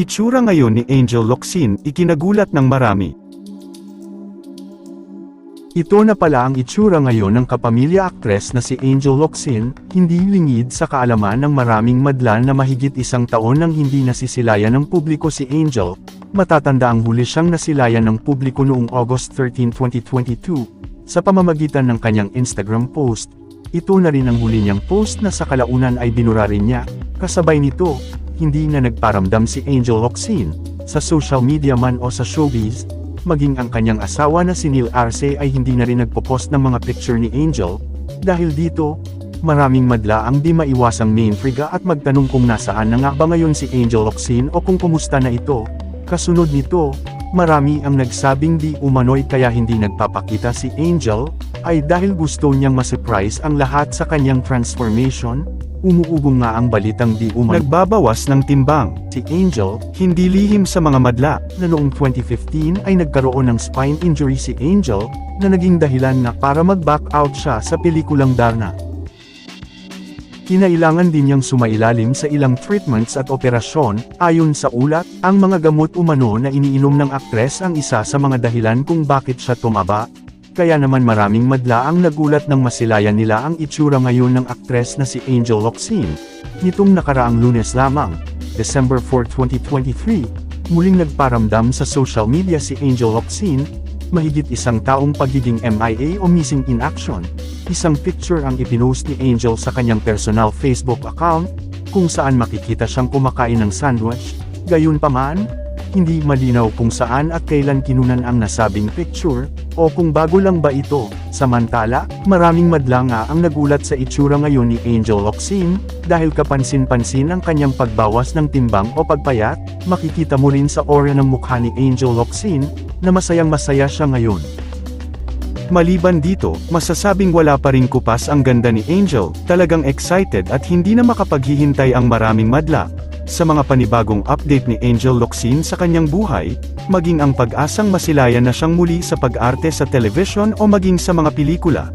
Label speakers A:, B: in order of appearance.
A: Itsura ngayon ni Angel Locsin, ikinagulat ng marami.
B: Ito na pala ang itsura ngayon ng kapamilya aktres na si Angel Locsin, hindi lingid sa kaalaman ng maraming madlan na mahigit isang taon nang hindi nasisilayan ng publiko si Angel, matatanda ang huli siyang nasilayan ng publiko noong August 13, 2022, sa pamamagitan ng kanyang Instagram post. Ito na rin ang huli niyang post na sa kalaunan ay binura rin niya, kasabay nito, hindi na nagparamdam si Angel Locsin, sa social media man o sa showbiz, maging ang kanyang asawa na si Neil Arce ay hindi na rin nagpo-post ng mga picture ni Angel, dahil dito, maraming madla ang di maiwasang maintriga at magtanong kung nasaan na nga ba ngayon si Angel Locsin o kung kumusta na ito. Kasunod nito, marami ang nagsabing di umano'y kaya hindi nagpapakita si Angel, ay dahil gusto niyang masurprise ang lahat sa kanyang transformation, umuugong nga ang balitang di umano.
A: Nagbabawas ng timbang.
B: Si Angel,
A: Hindi lihim sa mga madla.
B: na noong 2015 ay nagkaroon ng spine injury si Angel, na naging dahilan na para mag-back out siya sa pelikulang Darna. Kinailangan din niyang sumailalim sa ilang treatments at operasyon, ayon sa ulat, ang mga gamot umano na iniinom ng aktres ang isa sa mga dahilan kung bakit siya tumaba, kaya naman maraming madla ang nagulat nang masilayan nila ang itsura ngayon ng aktres na si Angel Locsin. Nitong nakaraang lunes lamang, December 4, 2023, muling nagparamdam sa social media si Angel Locsin, mahigit isang taong pagiging MIA o missing in action. Isang picture ang ipinost ni Angel sa kanyang personal Facebook account, kung saan makikita siyang kumakain ng sandwich, gayunpaman, hindi malinaw kung saan at kailan kinunan ang nasabing picture, o kung bago lang ba ito. Samantala, maraming madla nga ang nagulat sa itsura ngayon ni Angel Locsin, dahil kapansin-pansin ang kanyang pagbawas ng timbang o pagpayat, makikita mo rin sa aura ng mukha ni Angel Locsin, na masayang masaya siya ngayon.
A: Maliban dito, masasabing wala pa ring kupas ang ganda ni Angel, talagang excited at hindi na makapaghihintay ang maraming madla. Sa mga panibagong update ni Angel Locsin sa kanyang buhay, maging ang pag-asang masilayan na siyang muli sa pag-arte sa television o maging sa mga pelikula,